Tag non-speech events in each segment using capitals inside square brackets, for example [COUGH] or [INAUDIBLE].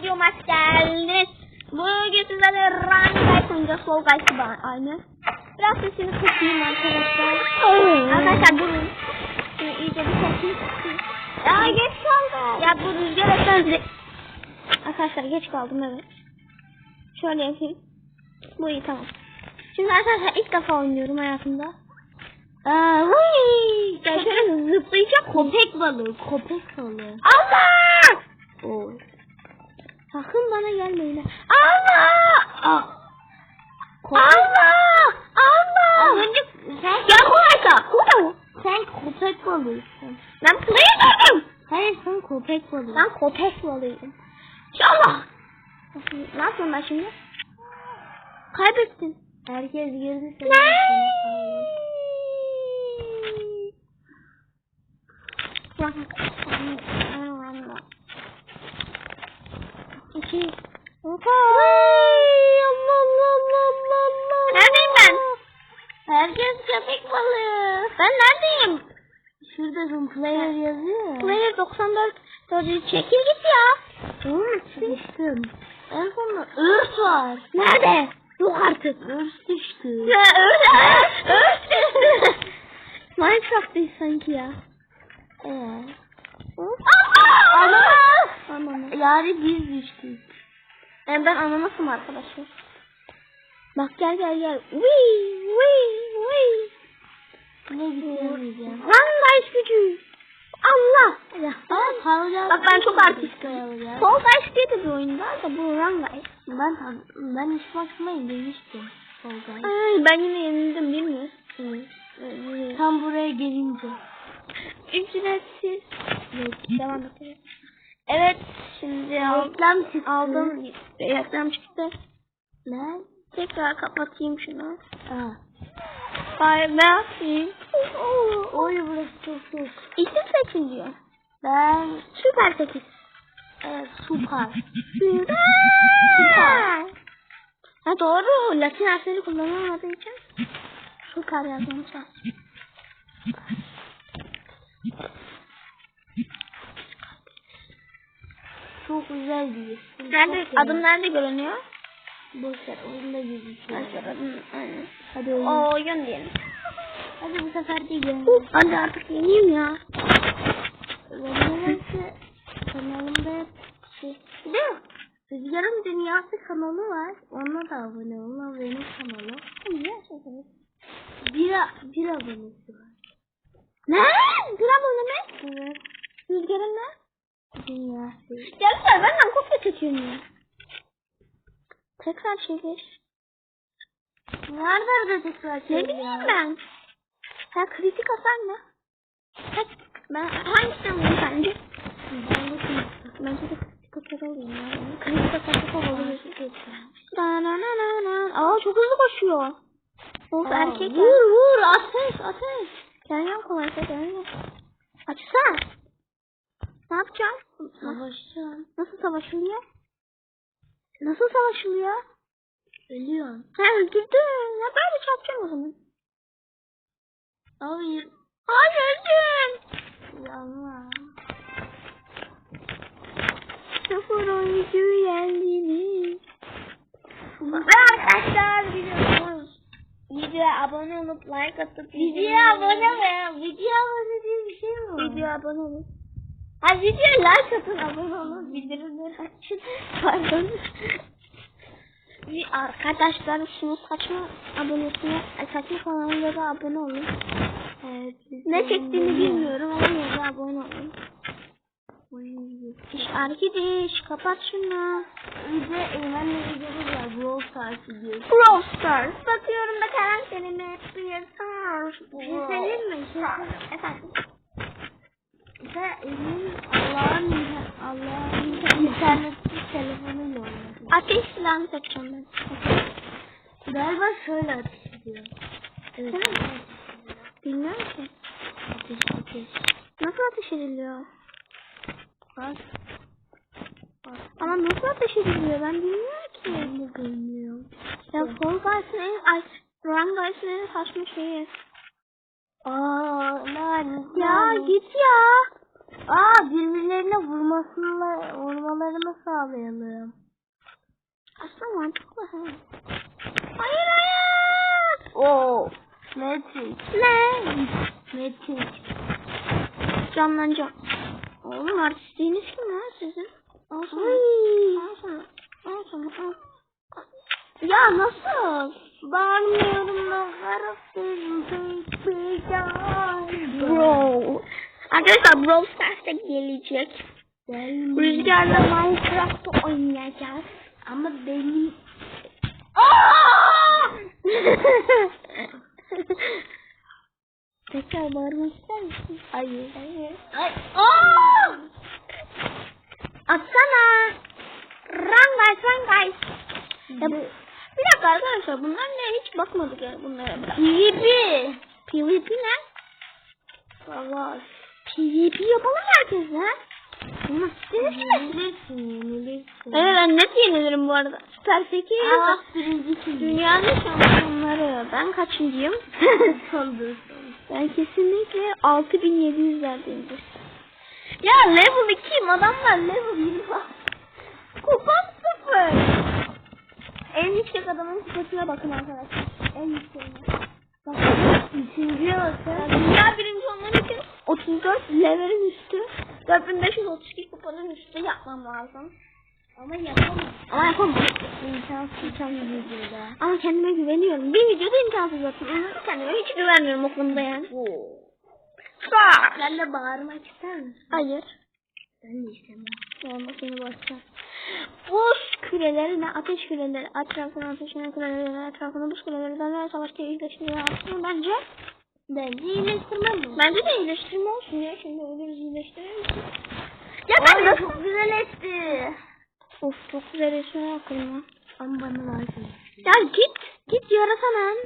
videoma hoş geldiniz. Bugün sizlerle Run Guys oynayacağız. Fall Guys aynı. Biraz sesini kısayım arkadaşlar. Arkadaşlar durun. Şunu iyice bir sesini kısayım. Ya geç kaldım. Ya bu rüzgar efendim. Arkadaşlar geç kaldım evet. Şöyle yapayım. Bu iyi tamam. Şimdi arkadaşlar ilk defa oynuyorum hayatımda. Aa, şöyle zıplayacak köpek balığı, köpek balığı. Allah! Oy. Sakın bana gelmeyin. Allah! Aa. Allah! Allah! Önce sen ya kolaysa. Kolay. Sen köpek balığısın. Ben player'ım. Hayır sen köpek balığı. Ben köpek balığıyım. İnşallah. Ne yapıyorum ben şimdi? Kaybettin. Herkes girdi seni. İki. Neredeyim ben? Herkes köpek balığı. Ben neredeyim? Şuradasın player yazıyor. Player 94 dördüncü çekil git ya. Oğlum sıkıştım. En sonunda örs var. Nerede? Yok artık. Örs düştü. Ya öyle. Öyle. [LAUGHS] Minecraft'tayız sanki ya. Ee, Ana. Ananas. yani biz düştük. Yani ben ananasım arkadaşlar. Bak gel gel gel. Wii wii wii. Ne bitiremeyeceğim. Run gücü. Allah. Ya. Kavga Bak ben çok artistim. Fall Guys diye de bir oyun var da bu Guys. Ben ben iş bakmayı demiştim. Tolga. Ay ben yine yenildim değil mi? Evet. Tam buraya gelince. Ücretsiz. Evet, devam edelim. Evet, şimdi Reklam çıktı. aldım. Reklam çıktı. Ne? Tekrar kapatayım şunu. Aa. Ay ne yapayım? Oy burası çok soğuk. İsim seçin diyor. Ben Süper 8. evet, süper. Süper. Ha doğru. Latin harfleri kullanılmadığı için süper yazmamız lazım. Çok güzel bir isim. Nerede, adım nerede görünüyor? Boş ver oyunda gözüküyor. Arkadaşlar adım aynen. Hadi oyun. Oyun diyelim. Hadi bu sefer de gel. Uf, hadi artık yeneyim ya. Benim kanalımda hep şey. Değil mi? Rüzgar'ın Dünyası kanalı var. Ona da abone olun. O benim. Niye söylediniz? Bir, bir abonesi var. Ne? Gram ne mi? Evet. Rüzgarın ne? Dünyası. Gelmişler benden kopya çekiyorum ya. Tekrar çevir. Nerede orada tekrar Ne şey bileyim ben. Sen kritik hasar ne? Kaç? Ben hangisinden bulayım sence? Ben de. Bence de kritik hasar alayım ya. Kritik hasar çok havalı gözüküyor. Aa çok hızlı koşuyor. Of Aa, erkek. Vur vur ateş ateş. Gel gel kolaysa gel gel. Açsana. Ne yapacağım? Savaşacağım. Nasıl savaşılıyor? Nasıl savaşılıyor? Ölüyorum. Ha öldürdün. Ya böyle çarpacağım o zaman. Hayır. Hayır öldüm. Yanma. Sıfır oyuncu yendiniz. Arkadaşlar biliyorsunuz. Videoya abone olup like atıp Videoya abone mi? Video abone diye bir şey mi var? Videoya abone olun. Ha videoya like atın abone olun. Bildirimleri açın. Pardon. Arkadaşlar şunu saçma abonesine saçma kanalına da abone olun. Evet. Ne çektiğini bilmiyorum ama yine abone olun. İş arkadaş kapat şunu. Bir de Eymen'le videomuz var. Brawl Stars videosu. Brawl Stars. Bakıyorum da karakterime bir Stars. Bir şey söyleyeyim mi? Şey söyleyeyim. Efendim. Sen Eymen'in Allah'ın Allah'ın internetsiz telefonuyla oynadın. Ateş silahını seçeceğim ben. Galiba şöyle ateş ediyor. Evet. Değil mi? Bilmiyorum ki. Ateş ateş. Nasıl ateş ediliyor? Bak. Bak. Ama nasıl ateş ediliyor ben bilmiyorum ki. Ben de bilmiyorum. Ya Fall Guys'ın en Run Guys'ın en saçma şeyi. Aa, lan. Ya git ya. Aa birbirlerine vurma vurmasını, vurmalarını sağlayalım. Aslında mantıklı ha. Hayır hayır. Oo. Matrix. Ne? Matrix. Canlanacağım. Oğlum artistliğiniz kim lan sizin? Olsun. Olsun. Olsun. Olsun. Ya nasıl? Bağırmıyorum lan karakterim Bro. Arkadaşlar Brawl Stars'ta gelecek. Rüzgarla Minecraft'ta oynayacağız. Ama benim [LAUGHS] Tekrar bağırmak ister misin? Hayır. Hayır. Ay. Atsana. Run guys, run guys. Ya, bir dakika arkadaşlar bunlar ne? Hiç bakmadık ya bunlara. PvP. PvP ne? Savaş. PvP yapalım herkes. Olmaz. Yenilirsin, yenilirsin. Evet ben net yenilirim bu arada. Süper 8. Aa, birincisin. Dünyanın şampiyonları. Ben kaçıncıyım? Sondur. [LAUGHS] ben kesinlikle 6700'lerdeyimdir. Ya level 2'yim adamlar level 20 var. Kupam sıfır. En yüksek adamın kupasına bakın arkadaşlar. En yükseğine. Bakın. Üçüncüye bakın. Dünya birinci 34 levelin üstü 4532 kupanın üstü yapmam lazım. Ama yapamam. Ama yapamam. İmkansız tam videoda. Ama kendime güveniyorum. Bir videoda imkansız zaten. Ama kendime hiç güvenmiyorum o konuda yani. Sağ. Sen de bağırmak ister misin? Hayır. Ben de istemem. Ben bakayım başka. Buz kürelerine ateş küreleri, etrafına ateşine küreleri, etrafına buz küreleri, döner savaşta iyileştiriyor aslında bence. Bence iyileştirmem mi? Bence de iyileştirme olsun ya. Şimdi ölürüz iyileştirir misin? Ya ben nasıl... çok güzel etti. Of çok güzel esmer aklıma. Ama bana lazım. Ya git. Git yaratan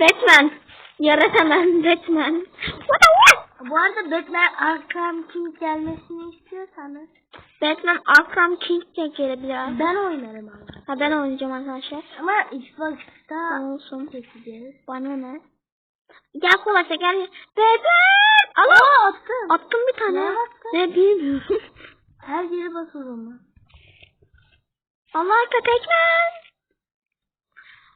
Batman. Yaratan Batman. What the what? Bu arada Batman Arkham King gelmesini istiyorsanız Batman Arkham King de gelebilir abi. ben oynarım ama. Ha ben oynayacağım arkadaşlar. Ama Xbox'ta Olsun. çekeceğiz. Bana ne? Gel kolaşa gel. Batman! Allah! Aa, attım. Attım bir tane. Ne? Ne bilmiyorum. [LAUGHS] Her yere bas o zaman. Allah köpekmen.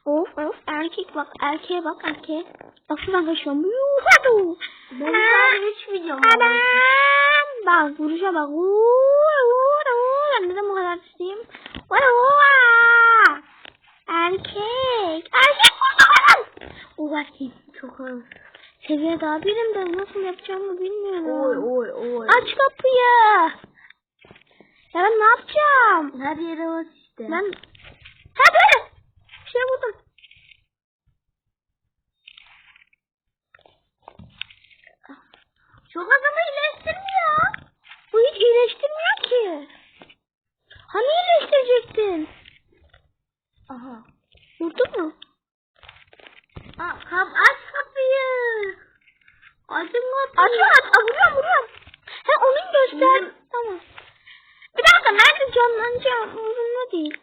Of of erkek bak erkeğe bak erkeğe. Bak şuradan kaçıyorum. Yuhadu. Benim sadece 3 videom var. Adam. Bak vuruşa bak. Ben neden bu kadar isteyeyim? Erkek. Erkek vurdu bana. O erkek. Çok az. Seviye daha birim ben nasıl yapacağımı bilmiyorum. Oy oy oy. Aç kapıyı. Ya ben ne yapacağım? Her yere bas işte. Ben... Ha böyle. Bir şey buldum. Çok adamı iyileştirmiyor. Bu hiç iyileştirmiyor ki. Hani iyileştirecektin? Aha. Vurdun mu? Aa, kap aç kapıyı. Açın Aç kapıyı. aç. Aa, vuruyorum vuruyorum. He onun göster. Vurdum. Tamam. Bir dakika nerede canlanacağım? Umurumda değil.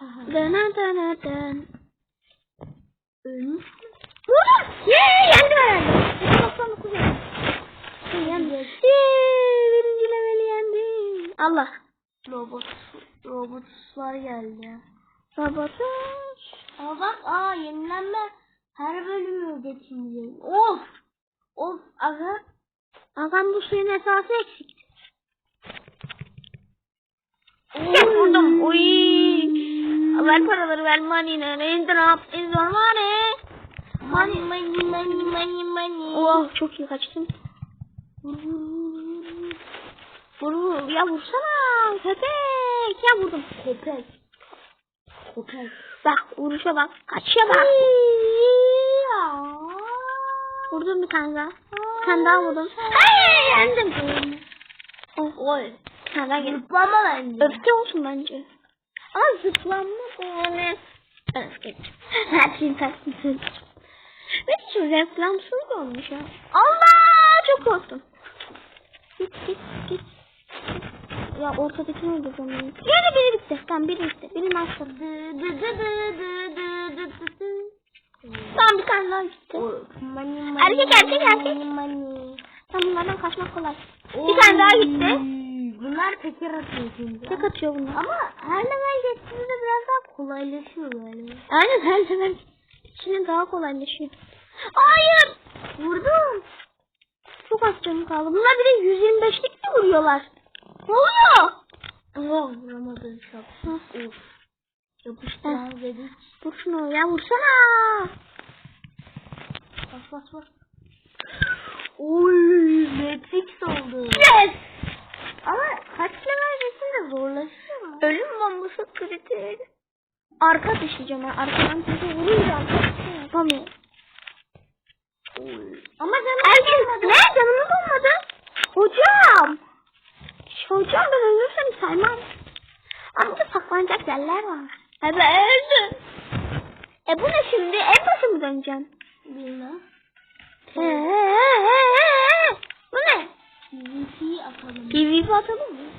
Aha. Dana dana dön. Ölmüş. Vurdum. Yeee yendim herhalde. 99 yendim. Yendim. Yeee birinci leveli yendim. Allah. Robot. Robotlar geldi. Sabotaj. Aa bak aa yenilenme her bölümü geçince. Of. Of aga. Ağam bu suyun esası eksik. Yes vurdum. Oy. Ver paraları ver money. Ne drop is your money. Money money money money money. Oh çok iyi kaçtım. Vur. Ya vursana köpek. Ya vurdum. Köpek. Köpek. Bak vuruşa bak. Kaçışa bak. Vurdum bir tane daha. Bir tane daha vurdum. Hey yendim. Oh, Oy. bir tane daha geldim. Zıplama bence. Öfke olsun bence. Ama zıplanma yani. Ben öfkeyim. Her şeyin tersini. Ve şu reklamsız olmuş ya. Allah çok korktum. Git git git. Ya ortadakini öldüreceğim ben. Yani biri bitti. Tamam biri bitti. Biri master. Tamam bir tane daha bitti. Money, money, erkek erkek erkek. Money. Tamam bunlardan kaçmak kolay. Oy. Bir tane daha gitti. Bunlar teker atıyor şimdi. Tek atıyor bunlar. Ama her level geçtiğinde biraz daha kolaylaşıyor galiba. Aynen her level içine daha kolaylaşıyor. Hayır! Vurdum. Çok az canım kaldı. Bunlar bir de 125'lik de vuruyorlar. Ne oluyor? Oh vuramadım çok. Of. Yapıştıran dedik. Vur şunu ya vursana. Bas bas bas. Oy Matrix oldu. Yes. Ama kaç level geçince zorlaşıyor mu? Ölüm bombası kritik. Arka düşeceğim ben. Arkadan size vuracağım. Yapamıyorum. Ama canım Erkin ne? Canımız olmadı. Hocam. Hocam ben ölürsem saymam. Ama burada saklanacak yerler var. E ben öldüm. E bu ne şimdi? En başa mı döneceğim? Bilmem. Bu ne? PvP atalım. PvP atalım mı?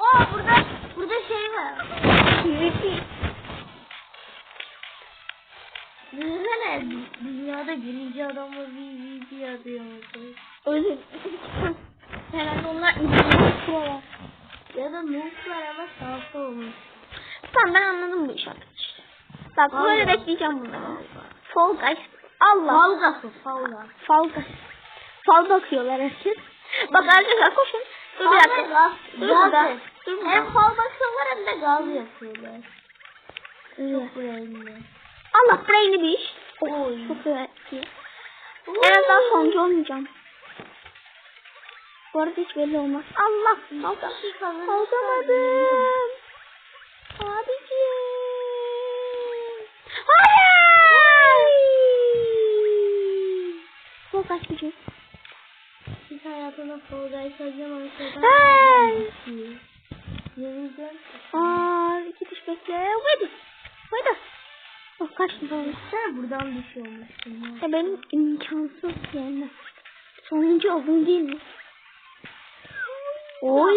Aa burada burada şey var. PvP. Düşünsene dünyada birinci adamla PvP atıyor musun? [LAUGHS] Herhalde onlar prolar. Ya da nooblar ama salsa olmuş. Tamam ben anladım bu iş arkadaşlar. Bak Vallahi. böyle bekleyeceğim bunları. Fall Guys. Allah. Falgası falga. Fal Guys. Fal bakıyorlar herkes. Bak arkadaşlar koşun. Dur bir dakika. Gaz, Dur gaz, gaz. Dur. Hem fal bakıyorlar hem de gaz yapıyorlar. Çok önemli. Allah brain'i bir iş. Oy. Çok iyi. En azından sonuncu olmayacağım. Bu arada hiç belli olmaz. Allah. Aldım. Alamadım. Abiciğim. Hayır. Çok kaç gücü. Hiç hayatına Fall harcamamış adam. Hey. Yenileceğim. Aa, iki diş bekle. Haydi. Haydi. Oh kaçtı böyle. Sen buradan düşüyormuşsun ya. Ya benim imkansız yani. Sonuncu oldum değil mi? Oy.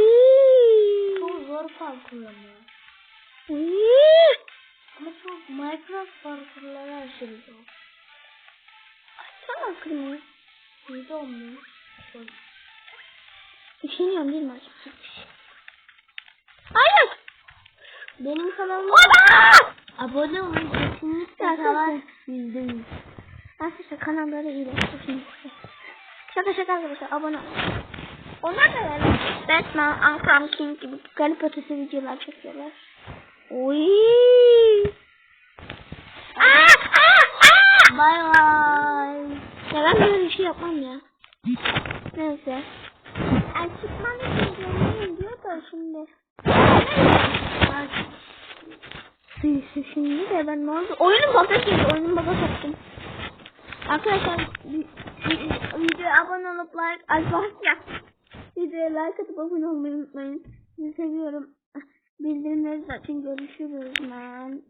Çok zor parkur ama. Oy. Ama çok Minecraft parkurları aşırı zor. Açsana kırmızı. Mu? Zor. Üşeniyorum değil mi acaba? Hayır. Benim kanalıma abone olun kesinlikle yüzde yüz. Arkadaşlar kanalları iyileştirsin. Şaka şaka arkadaşlar abone olun. Onlar da böyle Batman, Ankram King gibi garip ötesi videolar çekiyorlar. Oy. Aa, aa, aa! Bay bay. Ya ben böyle bir şey yapmam ya. Neyse. Yani çıkmam için diyor da şimdi. Neyse şimdi de ben ne oldu? Oyunun bug'a girdi. Oyunun bug'a soktum. Arkadaşlar vi- vi- videoya abone olup like ya. Videoya like atıp abone olmayı unutmayın. Sizi seviyorum. Bildirimleri açın. Görüşürüz. Man.